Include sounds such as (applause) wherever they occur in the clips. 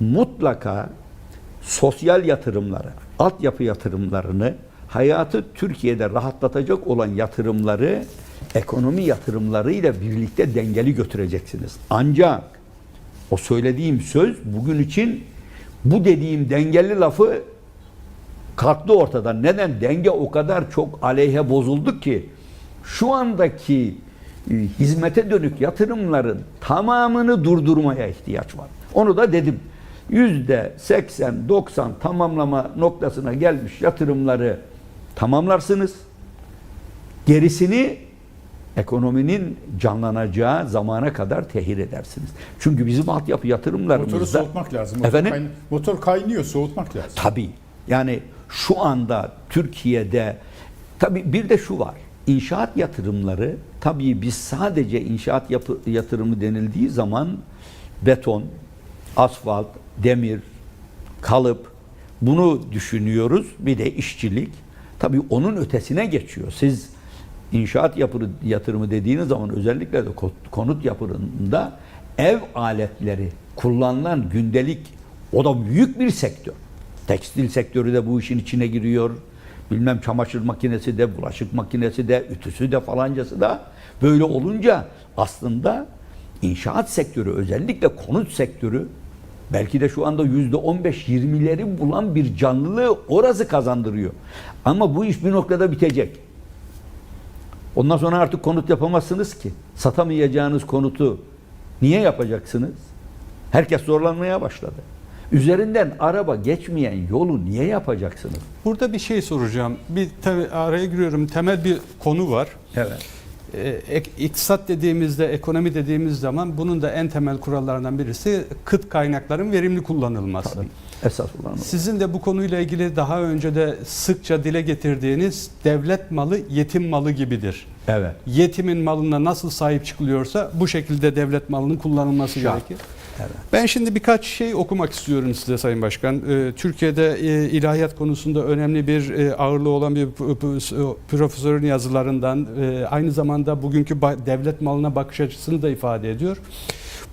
mutlaka sosyal yatırımları, altyapı yatırımlarını, hayatı Türkiye'de rahatlatacak olan yatırımları ekonomi yatırımlarıyla birlikte dengeli götüreceksiniz. Ancak o söylediğim söz bugün için bu dediğim dengeli lafı kalktı ortadan. Neden? Denge o kadar çok aleyhe bozuldu ki şu andaki e, hizmete dönük yatırımların tamamını durdurmaya ihtiyaç var. Onu da dedim. Yüzde 80-90 tamamlama noktasına gelmiş yatırımları tamamlarsınız. Gerisini ekonominin canlanacağı zamana kadar tehir edersiniz. Çünkü bizim altyapı yatırımlarımızda... Motoru soğutmak lazım. Motor, Efendim? kayn- motor kaynıyor, soğutmak lazım. Tabii. Yani şu anda Türkiye'de tabii bir de şu var. İnşaat yatırımları tabii biz sadece inşaat yapı, yatırımı denildiği zaman beton, asfalt, demir, kalıp bunu düşünüyoruz. Bir de işçilik. Tabii onun ötesine geçiyor. Siz inşaat yapı, yatırımı dediğiniz zaman özellikle de ko- konut yapımında ev aletleri kullanılan gündelik o da büyük bir sektör. Tekstil sektörü de bu işin içine giriyor. Bilmem çamaşır makinesi de, bulaşık makinesi de, ütüsü de falancası da. Böyle olunca aslında inşaat sektörü özellikle konut sektörü belki de şu anda yüzde 15-20'leri bulan bir canlılığı orası kazandırıyor. Ama bu iş bir noktada bitecek. Ondan sonra artık konut yapamazsınız ki. Satamayacağınız konutu niye yapacaksınız? Herkes zorlanmaya başladı. Üzerinden araba geçmeyen yolu niye yapacaksınız? Burada bir şey soracağım. Bir te- araya giriyorum. Temel bir konu var. Evet. Ek- İktisat dediğimizde, ekonomi dediğimiz zaman bunun da en temel kurallarından birisi kıt kaynakların verimli kullanılması. Esas olan o. Sizin de bu konuyla ilgili daha önce de sıkça dile getirdiğiniz devlet malı yetim malı gibidir. Evet. Yetimin malına nasıl sahip çıkılıyorsa bu şekilde devlet malının kullanılması Şart. gerekir. Evet. Ben şimdi birkaç şey okumak istiyorum size Sayın Başkan. Ee, Türkiye'de e, ilahiyat konusunda önemli bir e, ağırlığı olan bir profesörün yazılarından e, aynı zamanda bugünkü devlet malına bakış açısını da ifade ediyor.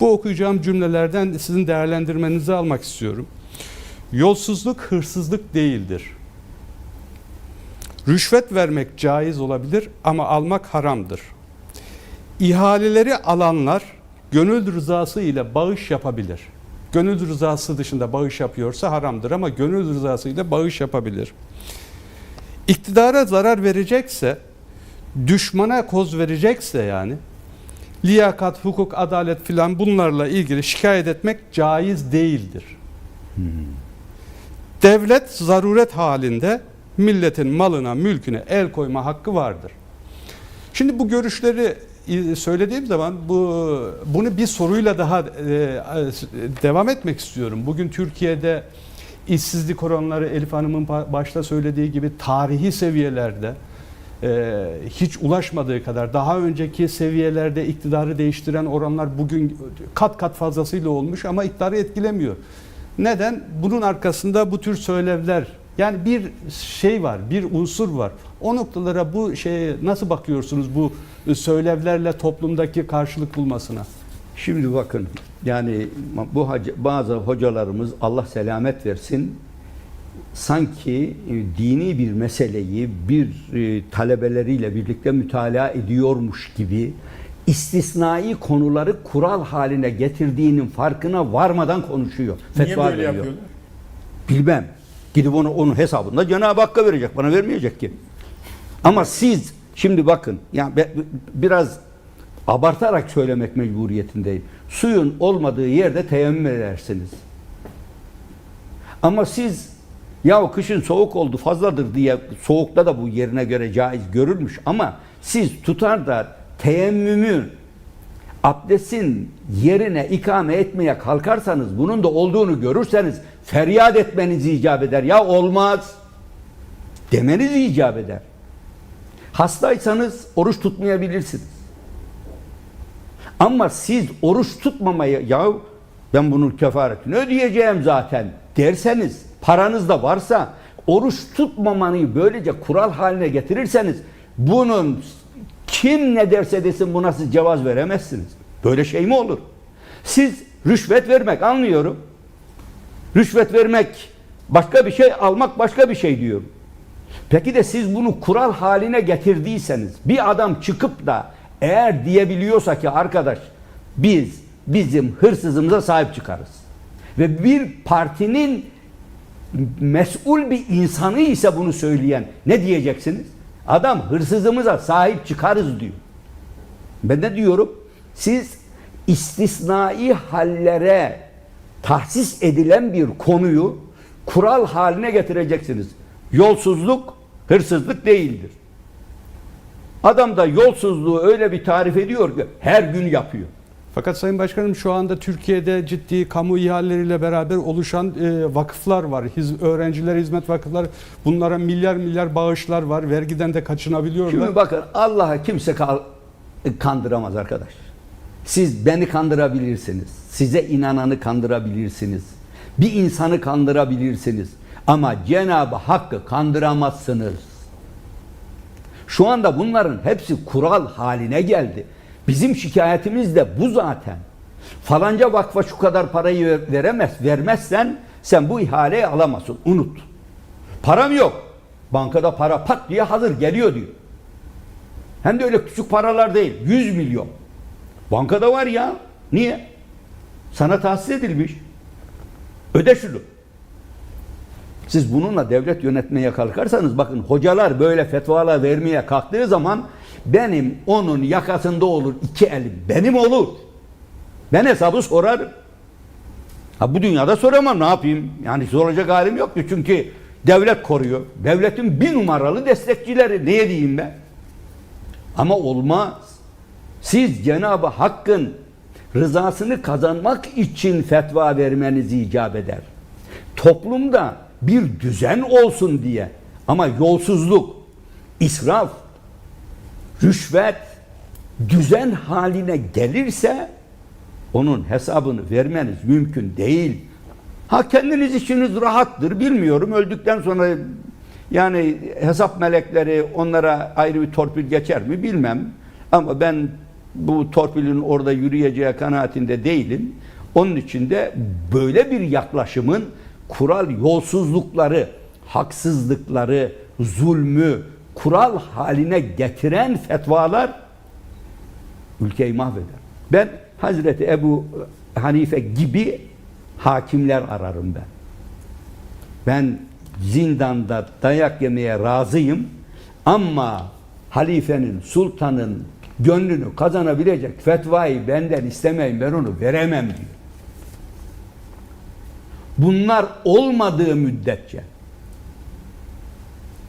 Bu okuyacağım cümlelerden sizin değerlendirmenizi almak istiyorum. Yolsuzluk hırsızlık değildir. Rüşvet vermek caiz olabilir ama almak haramdır. İhaleleri alanlar gönül rızası ile bağış yapabilir. Gönül rızası dışında bağış yapıyorsa haramdır ama gönül rızası ile bağış yapabilir. İktidara zarar verecekse, düşmana koz verecekse yani liyakat, hukuk, adalet filan bunlarla ilgili şikayet etmek caiz değildir. Devlet zaruret halinde milletin malına, mülküne el koyma hakkı vardır. Şimdi bu görüşleri söylediğim zaman bu bunu bir soruyla daha e, devam etmek istiyorum. Bugün Türkiye'de işsizlik oranları Elif Hanım'ın ba- başta söylediği gibi tarihi seviyelerde e, hiç ulaşmadığı kadar daha önceki seviyelerde iktidarı değiştiren oranlar bugün kat kat fazlasıyla olmuş ama iktidarı etkilemiyor. Neden? Bunun arkasında bu tür söylevler yani bir şey var, bir unsur var. O noktalara bu şeye nasıl bakıyorsunuz bu söylevlerle toplumdaki karşılık bulmasına? Şimdi bakın yani bu bazı hocalarımız Allah selamet versin sanki e, dini bir meseleyi bir e, talebeleriyle birlikte mütalaa ediyormuş gibi istisnai konuları kural haline getirdiğinin farkına varmadan konuşuyor. Niye Fetva böyle veriyor. yapıyorlar? Bilmem. Gidip onu onun hesabında Cenab-ı Hakk'a verecek. Bana vermeyecek ki. Ama siz şimdi bakın yani biraz abartarak söylemek mecburiyetindeyim. Suyun olmadığı yerde teyemmüm edersiniz. Ama siz ya kışın soğuk oldu fazladır diye soğukta da bu yerine göre caiz görülmüş ama siz tutar da teyemmümü abdestin yerine ikame etmeye kalkarsanız bunun da olduğunu görürseniz feryat etmeniz icap eder. Ya olmaz demeniz icap eder. Hastaysanız oruç tutmayabilirsiniz. Ama siz oruç tutmamayı ya ben bunun kefaretini ödeyeceğim zaten derseniz paranız da varsa oruç tutmamanı böylece kural haline getirirseniz bunun kim ne derse desin buna siz cevaz veremezsiniz. Böyle şey mi olur? Siz rüşvet vermek anlıyorum. Rüşvet vermek başka bir şey, almak başka bir şey diyor. Peki de siz bunu kural haline getirdiyseniz bir adam çıkıp da eğer diyebiliyorsa ki arkadaş biz bizim hırsızımıza sahip çıkarız. Ve bir partinin mesul bir insanı ise bunu söyleyen ne diyeceksiniz? Adam hırsızımıza sahip çıkarız diyor. Ben ne diyorum? Siz istisnai hallere tahsis edilen bir konuyu kural haline getireceksiniz. Yolsuzluk hırsızlık değildir. Adam da yolsuzluğu öyle bir tarif ediyor ki her gün yapıyor. Fakat Sayın Başkanım şu anda Türkiye'de ciddi kamu ihaleleriyle beraber oluşan e, vakıflar var. Hiz, öğrenciler hizmet vakıfları. Bunlara milyar milyar bağışlar var. Vergiden de kaçınabiliyorlar. Şimdi bakın Allah'a kimse kal- kandıramaz arkadaş. Siz beni kandırabilirsiniz. Size inananı kandırabilirsiniz. Bir insanı kandırabilirsiniz. Ama Cenab-ı Hakk'ı kandıramazsınız. Şu anda bunların hepsi kural haline geldi. Bizim şikayetimiz de bu zaten. Falanca vakfa şu kadar parayı ver- veremez, vermezsen sen bu ihaleyi alamazsın. Unut. Param yok. Bankada para pat diye hazır geliyor diyor. Hem de öyle küçük paralar değil. 100 milyon. Bankada var ya. Niye? Sana tahsis edilmiş. Öde şunu. Siz bununla devlet yönetmeye kalkarsanız bakın hocalar böyle fetvalar vermeye kalktığı zaman benim onun yakasında olur iki elim. Benim olur. Ben hesabı sorarım. Ha bu dünyada soramam ne yapayım? Yani soracak halim yok çünkü devlet koruyor. Devletin bir numaralı destekçileri. Neye diyeyim ben? Ama olmaz. Siz Cenab-ı Hakk'ın rızasını kazanmak için fetva vermeniz icap eder. Toplumda bir düzen olsun diye. Ama yolsuzluk, israf, rüşvet düzen haline gelirse onun hesabını vermeniz mümkün değil. Ha kendiniz işiniz rahattır bilmiyorum. Öldükten sonra yani hesap melekleri onlara ayrı bir torpil geçer mi bilmem. Ama ben bu torpilin orada yürüyeceği kanaatinde değilim. Onun için de böyle bir yaklaşımın kural yolsuzlukları, haksızlıkları, zulmü kural haline getiren fetvalar ülkeyi mahveder. Ben Hazreti Ebu Hanife gibi hakimler ararım ben. Ben zindanda dayak yemeye razıyım ama halifenin, sultanın gönlünü kazanabilecek fetvayı benden istemeyin ben onu veremem diyor. Bunlar olmadığı müddetçe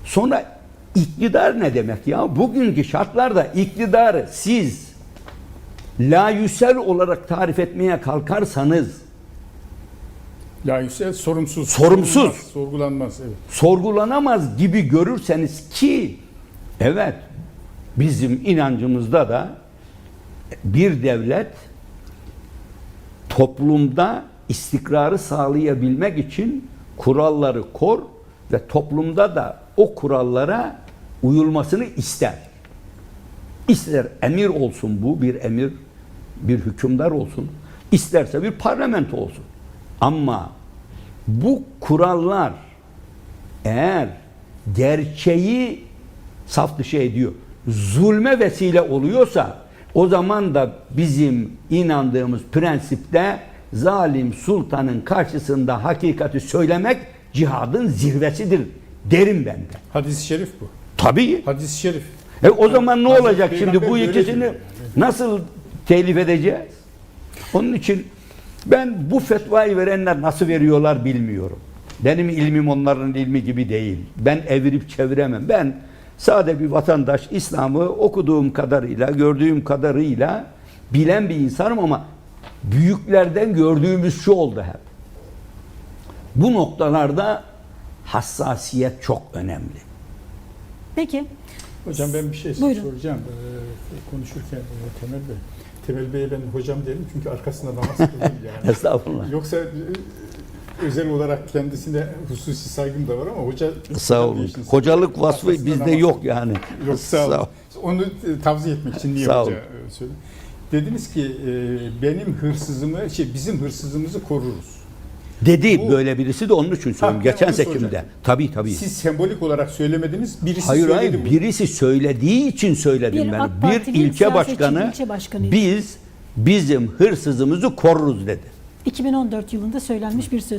sonra iktidar ne demek ya? Bugünkü şartlarda iktidarı siz layüsel olarak tarif etmeye kalkarsanız Layıkse sorumsuz. Sorumsuz. Sorgulanmaz, sorgulanmaz evet. sorgulanamaz gibi görürseniz ki evet bizim inancımızda da bir devlet toplumda istikrarı sağlayabilmek için kuralları kor ve toplumda da o kurallara uyulmasını ister. İster emir olsun bu bir emir, bir hükümdar olsun, isterse bir parlamento olsun. Ama bu kurallar eğer gerçeği saf dışı ediyor, zulme vesile oluyorsa o zaman da bizim inandığımız prensipte zalim sultanın karşısında hakikati söylemek cihadın zirvesidir derim ben de. Hadis-i şerif bu. Tabii. Hadis-i şerif. E o zaman ne Hazreti olacak şimdi Peygamber bu böyle ikisini nasıl telif edeceğiz? Onun için ben bu fetvayı verenler nasıl veriyorlar bilmiyorum. Benim ilmim onların ilmi gibi değil. Ben evirip çeviremem. Ben sade bir vatandaş İslam'ı okuduğum kadarıyla, gördüğüm kadarıyla bilen bir insanım ama büyüklerden gördüğümüz şu oldu hep. Bu noktalarda hassasiyet çok önemli. Peki Hocam ben bir şey Buyurun. soracağım. Ee, konuşurken e, Temel Bey. Temel Bey'e ben hocam derim çünkü arkasında namaz kıldım (laughs) yani. Estağfurullah. Yoksa e, özel olarak kendisine hususi saygım da var ama hoca... Sağ olun. Hocalık vasfı bizde yok yani. Yok sağ olun. ol. Onu tavsiye etmek için niye Sağ hoca olun. Dediniz ki e, benim hırsızımı, şey bizim hırsızımızı koruruz. Dedi Bu- böyle birisi de onun için Ha, söylüyorum. ben Geçen onu seçimde. Tabii tabii. Siz sembolik olarak söylemediniz. Birisi hayır söyledi hayır bunu. birisi söylediği için söyledim Bir ben. AK Bir Partili ilçe siyasetçi, başkanı ilçe başkanıydı. biz bizim hırsızımızı koruruz dedi. 2014 yılında söylenmiş bir söz.